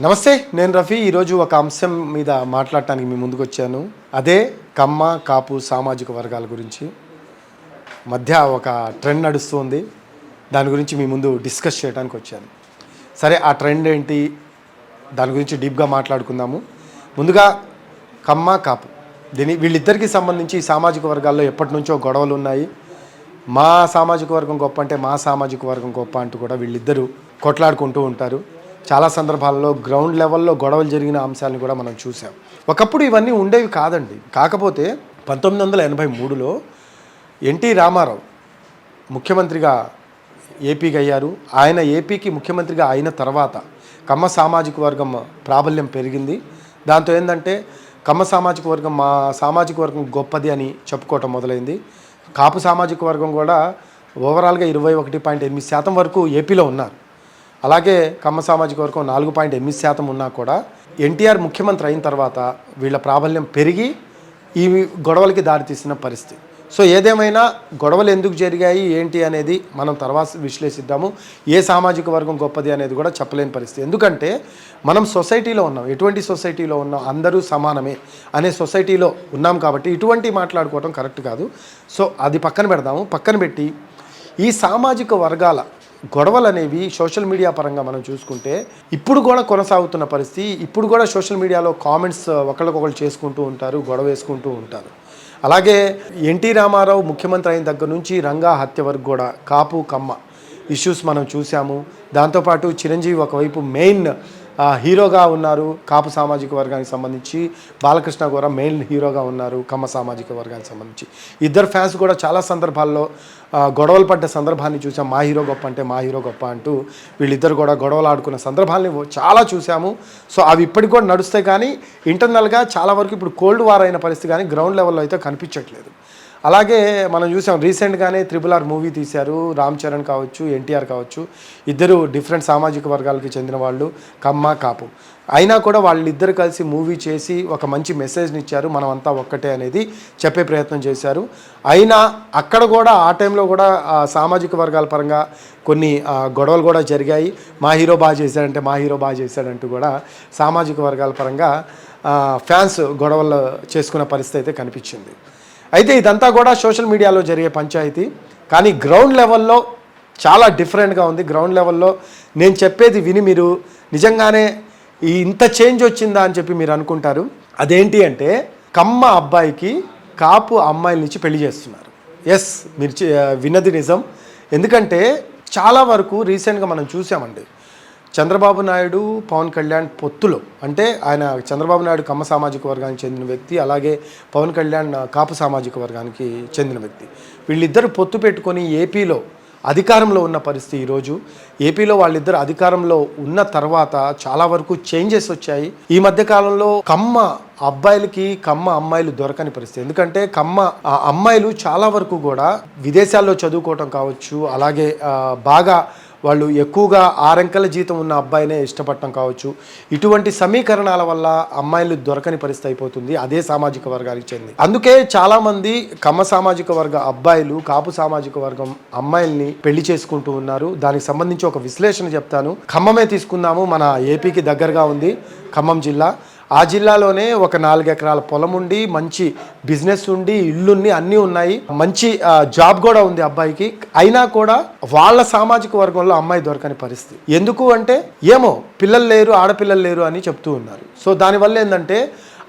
నమస్తే నేను రఫీ. ఈరోజు ఒక అంశం మీద మాట్లాడటానికి మీ ముందుకు వచ్చాను. అదే కమ్మ కాపు సామాజిక వర్గాల గురించి. మధ్య ఒక ట్రెండ్ నడుస్తుంది. దాని గురించి మీ ముందు డిస్కస్ చేయడానికి వచ్చాను. సరే ఆ ట్రెండ్ ఏంటి? దాని గురించి డీప్గా మాట్లాడుకుందాము. ముందుగా కమ్మ కాపు. దీని వీళ్ళిద్దరికీ సంబంధించి సామాజిక వర్గాల్లో ఎప్పటి నుంచో గొడవలు ఉన్నాయి. మా సామాజిక వర్గం గొప్ప అంటే మా సామాజిక వర్గం గొప్ప అంటూ కూడా వీళ్ళిద్దరూ కొట్లాడుకుంటూ ఉంటారు. చాలా సందర్భాల్లో గ్రౌండ్ లెవెల్లో గొడవలు జరిగిన అంశాలను కూడా మనం చూసాం. ఒకప్పుడు ఇవన్నీ ఉండేవి కాదండి. కాకపోతే పంతొమ్మిది వందల ఎనభై మూడులో ఎన్టీ రామారావు ముఖ్యమంత్రిగా ఏపీకి అయ్యారు. ఆయన ఏపీకి ముఖ్యమంత్రిగా అయిన తర్వాత కమ్మ సామాజిక వర్గం ప్రాబల్యం పెరిగింది. దాంతో ఏంటంటే కమ్మ సామాజిక వర్గం మా సామాజిక వర్గం గొప్పది అని చెప్పుకోవటం మొదలైంది. కాపు సామాజిక వర్గం కూడా ఓవరాల్గా ఇరవై ఒకటి పాయింట్ ఎనిమిది శాతం వరకు ఏపీలో ఉన్నారు. అలాగే కమ్మ సామాజిక వర్గం నాలుగు పాయింట్ ఎనిమిది శాతం ఉన్నా కూడా ఎన్టీఆర్ ముఖ్యమంత్రి అయిన తర్వాత వీళ్ళ ప్రాబల్యం పెరిగి ఈ గొడవలకి దారితీసిన పరిస్థితి. సో ఏదేమైనా గొడవలు ఎందుకు జరిగాయి ఏంటి అనేది మనం తర్వాత విశ్లేషిద్దాము. ఏ సామాజిక వర్గం గొప్పది అనేది కూడా చెప్పలేని పరిస్థితి. ఎందుకంటే మనం సొసైటీలో ఉన్నాం. ఎటువంటి సొసైటీలో ఉన్నాం? అందరూ సమానమే అనే సొసైటీలో ఉన్నాం కాబట్టి ఇటువంటి మాట్లాడుకోవడం కరెక్ట్ కాదు. సో అది పక్కన పెడదాము. పక్కన పెట్టి ఈ సామాజిక వర్గాల గొడవలు అనేవి సోషల్ మీడియా పరంగా మనం చూసుకుంటే ఇప్పుడు కూడా కొనసాగుతున్న పరిస్థితి ఇప్పుడు కూడా సోషల్ మీడియాలో కామెంట్స్ ఒకళ్ళకొకళ్ళు చేసుకుంటూ ఉంటారు గొడవ వేసుకుంటూ ఉంటారు. అలాగే ఎన్టీ రామారావు ముఖ్యమంత్రి అయిన దగ్గర నుంచి రంగా హత్య వరకు కూడా కాపు కమ్మ ఇష్యూస్ మనం చూసాము దాంతోపాటు చిరంజీవి ఒకవైపు మెయిన్ హీరోగా ఉన్నారు కాపు సామాజిక వర్గానికి సంబంధించి. బాలకృష్ణ కూడా మెయిన్ హీరోగా ఉన్నారు కమ్మ సామాజిక వర్గానికి సంబంధించి. ఇద్దరు ఫ్యాన్స్ కూడా చాలా సందర్భాల్లో గొడవలు పడ్డ సందర్భాన్ని చూసాం. మా హీరో గొప్ప అంటే మా హీరో గొప్ప అంటూ వీళ్ళిద్దరు కూడా గొడవలు ఆడుకున్న సందర్భాల్ని చాలా చూసాము. సో అవి ఇప్పటికి కూడా నడుస్తాయి కానీ ఇంటర్నల్గా చాలా వరకు ఇప్పుడు కోల్డ్ వార్ అయిన పరిస్థితి కానీ గ్రౌండ్ లెవెల్లో అయితే కనిపించట్లేదు. అలాగే మనం చూసాం రీసెంట్గానే త్రిబుల్ ఆర్ మూవీ తీశారు. రామ్ చరణ్ కావచ్చు ఎన్టీఆర్ కావచ్చు. ఇద్దరు డిఫరెంట్ సామాజిక వర్గాలకి చెందిన వాళ్ళు కమ్మ కాపు. అయినా కూడా వాళ్ళిద్దరు కలిసి మూవీ చేసి ఒక మంచి మెసేజ్ని ఇచ్చారు. మనం అంతా ఒక్కటే అనేది చెప్పే ప్రయత్నం చేశారు. అయినా అక్కడ కూడా ఆ టైంలో కూడా సామాజిక వర్గాల పరంగా కొన్ని గొడవలు కూడా జరిగాయి. మా హీరో బాగా చేశాడంటే మా హీరో బాగా చేశాడంటూ కూడా సామాజిక వర్గాల పరంగా ఫ్యాన్స్ గొడవలు చేసుకున్న పరిస్థితి అయితే కనిపించింది. అయితే ఇదంతా కూడా సోషల్ మీడియాలో జరిగే పంచాయతీ. కానీ గ్రౌండ్ లెవెల్లో చాలా డిఫరెంట్గా ఉంది. గ్రౌండ్ లెవెల్లో నేను చెప్పేది విని మీరు నిజంగానే ఈ ఇంత చేంజ్ వచ్చిందా అని చెప్పి మీరు అనుకుంటారు. అదేంటి అంటే కమ్మ అబ్బాయికి కాపు అమ్మాయిల నుంచి పెళ్ళి చేస్తున్నారు. ఎస్ మీరు విన్నది నిజం. ఎందుకంటే చాలా వరకు రీసెంట్గా మనం చూసామండి. చంద్రబాబు నాయుడు పవన్ కళ్యాణ్ పొత్తులో అంటే ఆయన చంద్రబాబు నాయుడు కమ్మ సామాజిక వర్గానికి చెందిన వ్యక్తి అలాగే పవన్ కళ్యాణ్ కాపు సామాజిక వర్గానికి చెందిన వ్యక్తి. వీళ్ళిద్దరు పొత్తు పెట్టుకొని ఏపీలో అధికారంలో ఉన్న పరిస్థితి ఈరోజు. ఏపీలో వాళ్ళిద్దరు అధికారంలో ఉన్న తర్వాత చాలా వరకు చేంజెస్ వచ్చాయి. ఈ మధ్య కాలంలో కమ్మ అబ్బాయిలకి కమ్మ అమ్మాయిలు దొరకని పరిస్థితి. ఎందుకంటే కమ్మ అమ్మాయిలు చాలా వరకు కూడా విదేశాల్లో చదువుకోవటం కావచ్చు అలాగే బాగా వాళ్ళు ఎక్కువగా ఆరంకెల జీతం ఉన్న అబ్బాయినే ఇష్టపడటం కావచ్చు. ఇటువంటి సమీకరణాల వల్ల అమ్మాయిలు దొరకని పరిస్థితి అయిపోతుంది. అదే సామాజిక వర్గానికి చెంది. అందుకే చాలామంది కమ్మ సామాజిక వర్గ అబ్బాయిలు కాపు సామాజిక వర్గం అమ్మాయిల్ని పెళ్ళి చేసుకుంటూ ఉన్నారు. దానికి సంబంధించి ఒక విశ్లేషణ చెప్తాను. ఖమ్మమే తీసుకుందాము. మన ఏపీకి దగ్గరగా ఉంది. ఖమ్మం జిల్లా. ఆ జిల్లాలోనే ఒక నాలుగు ఎకరాల పొలం ఉండి మంచి బిజినెస్ ఉండి ఇల్లుండి అన్నీ ఉన్నాయి. మంచి జాబ్ కూడా ఉంది అబ్బాయికి. అయినా కూడా వాళ్ళ సామాజిక వర్గంలో అమ్మాయి దొరకని పరిస్థితి. ఎందుకు అంటే ఏమో పిల్లలు లేరు ఆడపిల్లలు లేరు అని చెప్తూ ఉన్నారు. సో దానివల్ల ఏంటంటే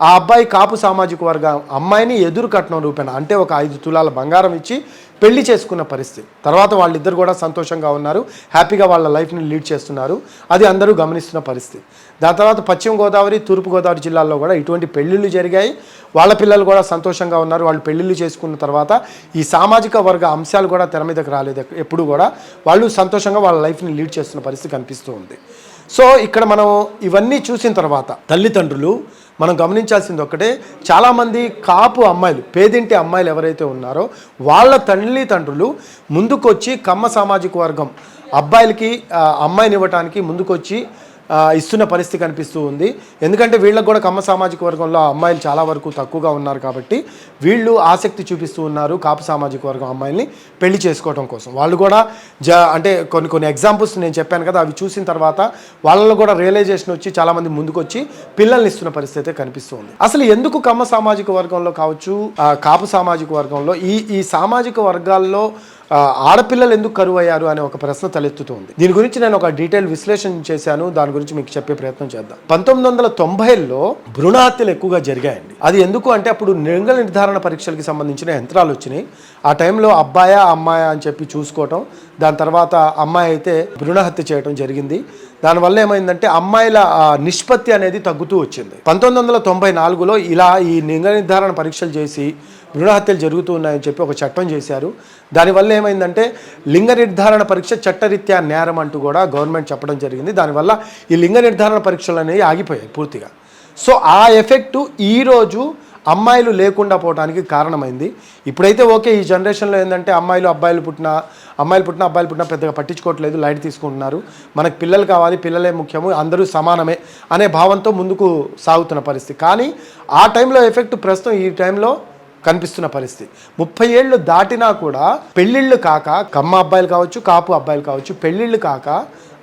ఆ అబ్బాయి కాపు సామాజిక వర్గ అమ్మాయిని ఎదురు కట్నం రూపేణ అంటే ఒక ఐదు తులాల బంగారం ఇచ్చి పెళ్ళి చేసుకున్న పరిస్థితి. తర్వాత వాళ్ళిద్దరు కూడా సంతోషంగా ఉన్నారు హ్యాపీగా వాళ్ళ లైఫ్ని లీడ్ చేస్తున్నారు. అది అందరూ గమనిస్తున్న పరిస్థితి. దాని తర్వాత పశ్చిమ గోదావరి తూర్పు గోదావరి జిల్లాల్లో కూడా ఇటువంటి పెళ్ళిళ్ళు జరిగాయి. వాళ్ళ పిల్లలు కూడా సంతోషంగా ఉన్నారు. వాళ్ళు పెళ్ళిళ్ళు చేసుకున్న తర్వాత ఈ సామాజిక వర్గ అంశాలు కూడా తెర మీదకి రాలేదు. ఎప్పుడు కూడా వాళ్ళు సంతోషంగా వాళ్ళ లైఫ్ని లీడ్ చేస్తున్న పరిస్థితి కనిపిస్తూ ఉంది. సో ఇక్కడ మనం ఇవన్నీ చూసిన తర్వాత తల్లిదండ్రులు మనం గమనించాల్సింది ఒకటే చాలామంది కాపు అమ్మాయిలు పేదింటి అమ్మాయిలు ఎవరైతే ఉన్నారో వాళ్ళ తల్లిదండ్రులు ముందుకొచ్చి కమ్మ సామాజిక వర్గం అబ్బాయిలకి అమ్మాయిని ఇవ్వటానికి ముందుకొచ్చి ఇస్తున్న పరిస్థితి కనిపిస్తూ ఉంది. ఎందుకంటే వీళ్ళకు కూడా కమ్మ సామాజిక వర్గంలో అమ్మాయిలు చాలా వరకు తక్కువగా ఉన్నారు కాబట్టి వీళ్ళు ఆసక్తి చూపిస్తూ ఉన్నారు కాపు సామాజిక వర్గం అమ్మాయిల్ని పెళ్ళి చేసుకోవడం కోసం. వాళ్ళు కూడా జ అంటే కొన్ని కొన్ని ఎగ్జాంపుల్స్ నేను చెప్పాను కదా అవి చూసిన తర్వాత వాళ్ళలో కూడా రియలైజేషన్ వచ్చి చాలామంది ముందుకొచ్చి పిల్లల్ని ఇస్తున్న పరిస్థితి అయితే కనిపిస్తుంది అసలు ఎందుకు కమ్మ సామాజిక వర్గంలో కావచ్చు కాపు సామాజిక వర్గంలో ఈ ఈ సామాజిక వర్గాల్లో ఆడపిల్లలు ఎందుకు కరువు అయ్యారు అనే ఒక ప్రశ్న తలెత్తుతుంది. దీని గురించి నేను ఒక డీటెయిల్ విశ్లేషణ చేశాను. దాని గురించి మీకు చెప్పే ప్రయత్నం చేద్దాం. పంతొమ్మిది వందల తొంభైలో భ్రూణ హత్యలు ఎక్కువగా జరిగాయండి. అది ఎందుకు అంటే అప్పుడు లింగ నిర్ధారణ పరీక్షలకి సంబంధించిన యంత్రాలు వచ్చినాయి. ఆ టైంలో అబ్బాయా అమ్మాయా అని చెప్పి చూసుకోవటం దాని తర్వాత అమ్మాయి అయితే భ్రూణ హత్య చేయడం జరిగింది దానివల్ల ఏమైందంటే అమ్మాయిల నిష్పత్తి అనేది తగ్గుతూ వచ్చింది. పంతొమ్మిది వందల తొంభై నాలుగులో ఇలా ఈ లింగ నిర్ధారణ పరీక్షలు చేసి భ్రూణ హత్యలు జరుగుతూ ఉన్నాయని చెప్పి ఒక చట్టం చేశారు. దానివల్ల ఏమైందంటే లింగ నిర్ధారణ పరీక్ష చట్టరీత్యా నేరం అంటూ కూడా గవర్నమెంట్ చెప్పడం జరిగింది. దానివల్ల ఈ లింగ నిర్ధారణ పరీక్షలు అనేవి ఆగిపోయాయి పూర్తిగా. సో ఆ ఎఫెక్టు ఈరోజు అమ్మాయిలు లేకుండా పోవడానికి కారణమైంది. ఇప్పుడైతే ఓకే ఈ జనరేషన్లో ఏంటంటే అమ్మాయిలు అబ్బాయిలు పుట్టిన అమ్మాయిలు పుట్టిన అబ్బాయిలు పుట్టిన పెద్దగా పట్టించుకోవట్లేదు లైట్ తీసుకుంటున్నారు. మనకు పిల్లలు కావాలి పిల్లలే ముఖ్యము అందరూ సమానమే అనే భావంతో ముందుకు సాగుతున్న పరిస్థితి. కానీ ఆ టైంలో ఎఫెక్ట్ ప్రస్తుతం ఈ టైంలో కనిపిస్తున్న పరిస్థితి. ముప్పై ఏళ్ళు దాటినా కూడా పెళ్ళిళ్ళు కాక కమ్మ అబ్బాయిలు కావచ్చు కాపు అబ్బాయిలు కావచ్చు పెళ్ళిళ్ళు కాక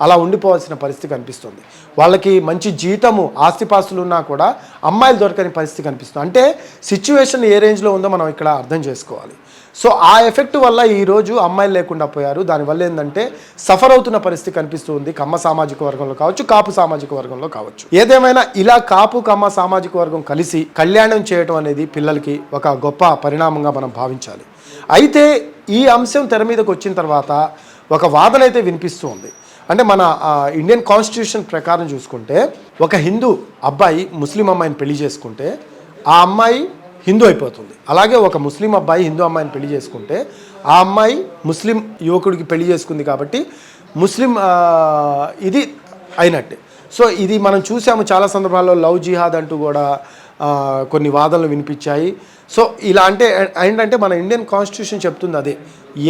అలా ఉండిపోవాల్సిన పరిస్థితి కనిపిస్తుంది. వాళ్ళకి మంచి జీతము ఆస్తిపాస్తులు ఉన్నా కూడా అమ్మాయిలు దొరకని పరిస్థితి కనిపిస్తుంది. అంటే సిచ్యువేషన్ ఏ రేంజ్లో ఉందో మనం ఇక్కడ అర్థం చేసుకోవాలి. సో ఆ ఎఫెక్ట్ వల్ల ఈరోజు అమ్మాయిలు లేకుండా పోయారు. దానివల్ల ఏంటంటే సఫర్ అవుతున్న పరిస్థితి కనిపిస్తూ ఉంది. కమ్మ సామాజిక వర్గంలో కావచ్చు కాపు సామాజిక వర్గంలో కావచ్చు. ఏదేమైనా ఇలా కాపు కమ్మ సామాజిక వర్గం కలిసి కళ్యాణం చేయటం అనేది పిల్లలకి ఒక గొప్ప పరిణామంగా మనం భావించాలి. అయితే ఈ అంశం తెర మీదకి వచ్చిన తర్వాత ఒక వాదన అయితే వినిపిస్తూ ఉంది. అంటే మన ఇండియన్ కాన్స్టిట్యూషన్ ప్రకారం చూసుకుంటే ఒక హిందూ అబ్బాయి ముస్లిం అమ్మాయిని పెళ్ళి చేసుకుంటే ఆ అమ్మాయి హిందూ అయిపోతుంది. అలాగే ఒక ముస్లిం అబ్బాయి హిందూ అమ్మాయిని పెళ్ళి చేసుకుంటే ఆ అమ్మాయి ముస్లిం యువకుడికి పెళ్ళి చేసుకుంది కాబట్టి ముస్లిం ఇది అయినట్టే. సో ఇది మనం చూసాము చాలా సందర్భాల్లో లవ్ జిహాద్ అంటూ కూడా కొన్ని వాదనలు వినిపించాయి. సో ఇలా అంటే ఏంటంటే మన ఇండియన్ కాన్స్టిట్యూషన్ చెప్తుంది అదే.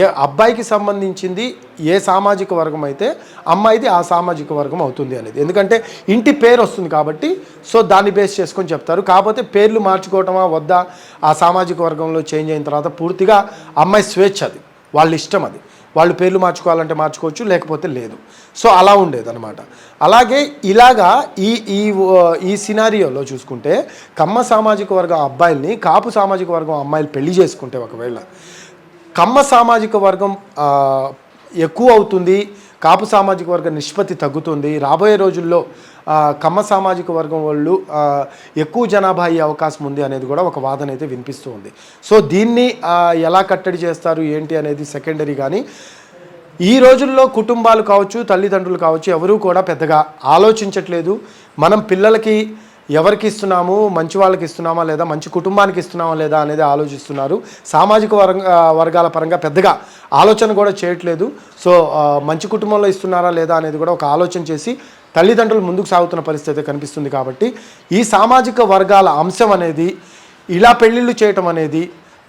ఏ అబ్బాయికి సంబంధించింది ఏ సామాజిక వర్గం అయితే అమ్మాయిది ఆ సామాజిక వర్గం అవుతుంది అనేది. ఎందుకంటే ఇంటి పేరు వస్తుంది కాబట్టి సో దాన్ని బేస్ చేసుకొని చెప్తారు. కాకపోతే పేర్లు మార్చుకోవటమా వద్దా? ఆ సామాజిక వర్గంలో చేంజ్ అయిన తర్వాత పూర్తిగా అమ్మాయి స్వేచ్ఛ అది. వాళ్ళ ఇష్టం అది. వాళ్ళు పేర్లు మార్చుకోవాలంటే మార్చుకోవచ్చు లేకపోతే లేదు. సో అలా ఉండేదనమాట అలాగే ఇలాగా ఈ ఈ ఈ సినారియోలో చూసుకుంటే కమ్మ సామాజిక వర్గం అబ్బాయిల్ని కాపు సామాజిక వర్గం అమ్మాయిలు పెళ్ళి చేసుకుంటే ఒకవేళ కమ్మ సామాజిక వర్గం ఎక్కువ అవుతుంది కాపు సామాజిక వర్గ నిష్పత్తి తగ్గుతుంది. రాబోయే రోజుల్లో కమ్మ సామాజిక వర్గం వాళ్ళు ఎక్కువ జనాభా అయ్యే అవకాశం ఉంది అనేది కూడా ఒక వాదన అయితే వినిపిస్తూ ఉంది. సో దీన్ని ఎలా కట్టడి చేస్తారు ఏంటి అనేది సెకండరీ కానీ ఈ రోజుల్లో కుటుంబాలు కావచ్చు తల్లిదండ్రులు కావచ్చు ఎవరూ కూడా పెద్దగా ఆలోచించట్లేదు. మనం పిల్లలకి ఎవరికి ఇస్తున్నాము? మంచి వాళ్ళకి ఇస్తున్నామా లేదా? మంచి కుటుంబానికి ఇస్తున్నామా లేదా అనేది ఆలోచిస్తున్నారు. సామాజిక వర్గాల పరంగా పెద్దగా ఆలోచన కూడా చేయట్లేదు. సో మంచి కుటుంబంలో ఇస్తున్నారా లేదా అనేది కూడా ఒక ఆలోచన చేసి తల్లిదండ్రులు ముందుకు సాగుతున్న పరిస్థితి అయితే కనిపిస్తుంది కాబట్టి ఈ సామాజిక వర్గాల అంశం అనేది ఇలా పెళ్ళిళ్ళు చేయటం అనేది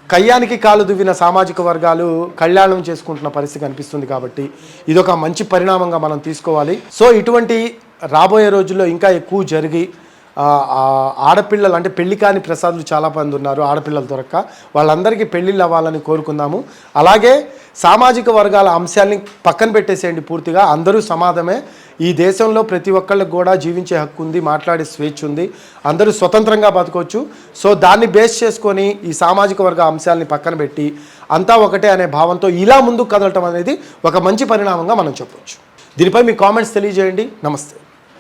కయ్యానికి కాలు దువ్విన సామాజిక వర్గాలు కళ్యాణం చేసుకుంటున్న పరిస్థితి కనిపిస్తుంది కాబట్టి ఇదొక మంచి పరిణామంగా మనం తీసుకోవాలి. సో ఇటువంటి రాబోయే రోజుల్లో ఇంకా ఎక్కువ జరిగి ఆడపిల్లలు అంటే పెళ్ళి కాని ప్రసాదులు చాలా మంది ఉన్నారు ఆడపిల్లలు దొరక్క. వాళ్ళందరికీ పెళ్ళిళ్ళు అవ్వాలని కోరుకుందాము. అలాగే సామాజిక వర్గాల అంశాల్ని పక్కన పెట్టేసేయండి పూర్తిగా. అందరూ సమాధమే ఈ దేశంలో ప్రతి ఒక్కళ్ళకి కూడా జీవించే హక్కు ఉంది మాట్లాడే స్వేచ్ఛ ఉంది. అందరూ స్వతంత్రంగా బతకవచ్చు సో దాన్ని బేస్ చేసుకొని ఈ సామాజిక వర్గ అంశాలని పక్కన పెట్టి అంతా ఒకటే అనే భావంతో ఇలా ముందుకు కదలటం అనేది ఒక మంచి పరిణామంగా మనం చెప్పవచ్చు దీనిపై మీ కామెంట్స్ తెలియజేయండి. నమస్తే.